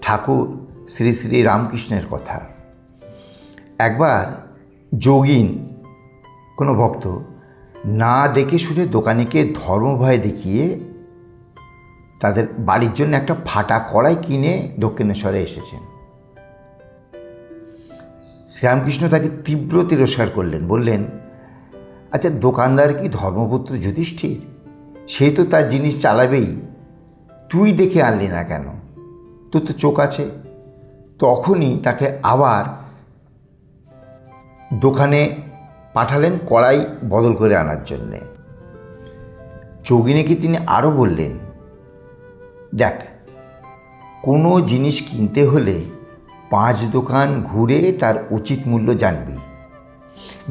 ঠাকুর শ্রী শ্রী রামকৃষ্ণের কথা। একবার যোগিন, কোনো ভক্ত, না দেখে শুনে দোকানিকে ধর্মভয় দেখিয়ে তাদের বাড়ির জন্য একটা ফাটা কড়াই কিনে দক্ষিণেশ্বরে এসেছেন। শ্রীরামকৃষ্ণ তাকে তীব্র তিরস্কার করলেন, বললেন আচ্ছা দোকানদার কি ধর্মপুত্র যুধিষ্ঠির? সে তো তার জিনিস চালাবেই। তুই দেখে আনলি না কেন? তোর তো চোখ আছে। তখনই তাকে আবার দোকানে পাঠালেন কড়াই বদল করে আনার জন্যে। যোগিনীকে তিনি আরও বললেন, দেখ, কোনো জিনিস কিনতে হলে পাঁচ দোকান ঘুরে তার উচিত মূল্য জানবি।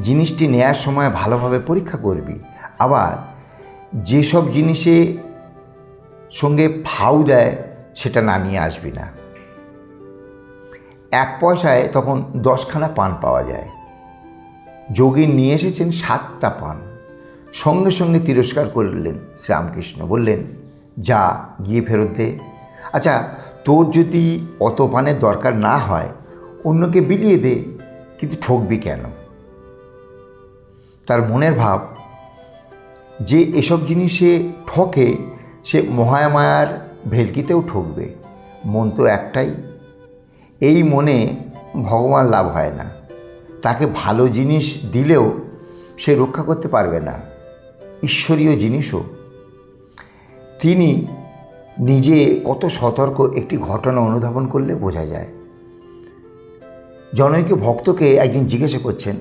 জিনিসটি নেয়ার সময় ভালোভাবে পরীক্ষা করবি। আবার যেসব জিনিসে সঙ্গে ফাউ দেয় সেটা না নিয়ে আসবি না। এক পয়সায় তখন দশখানা পান পাওয়া যায়। যোগী নিয়ে এসেছেন সাতটা পান। সঙ্গে সঙ্গে তিরস্কার করলেন শ্রীরামকৃষ্ণ, বললেন, যা, গিয়ে ফেরত দে। আচ্ছা তোর যদি অত পানের দরকার না হয়, অন্যকে বিলিয়ে দে, কিন্তু ঠকবি কেন? তার মনের ভাব, যে এসব জিনিসে ঠকে, সে মহামায়ার ভেলকিতেও ঠকবে, মন তো একটাই। এই মনে ভগবান লাভ হয় না। তাকে ভালো জিনিস দিলেও সে রক্ষা করতে পারবে না। ঈশ্বরীয় জিনিসও। তিনি নিজে কত সতর্ক একটি ঘটনা অনুধাবন করলে বোঝা যায়। জনৈক ভক্তকে একদিন জিজ্ঞাসা করছেন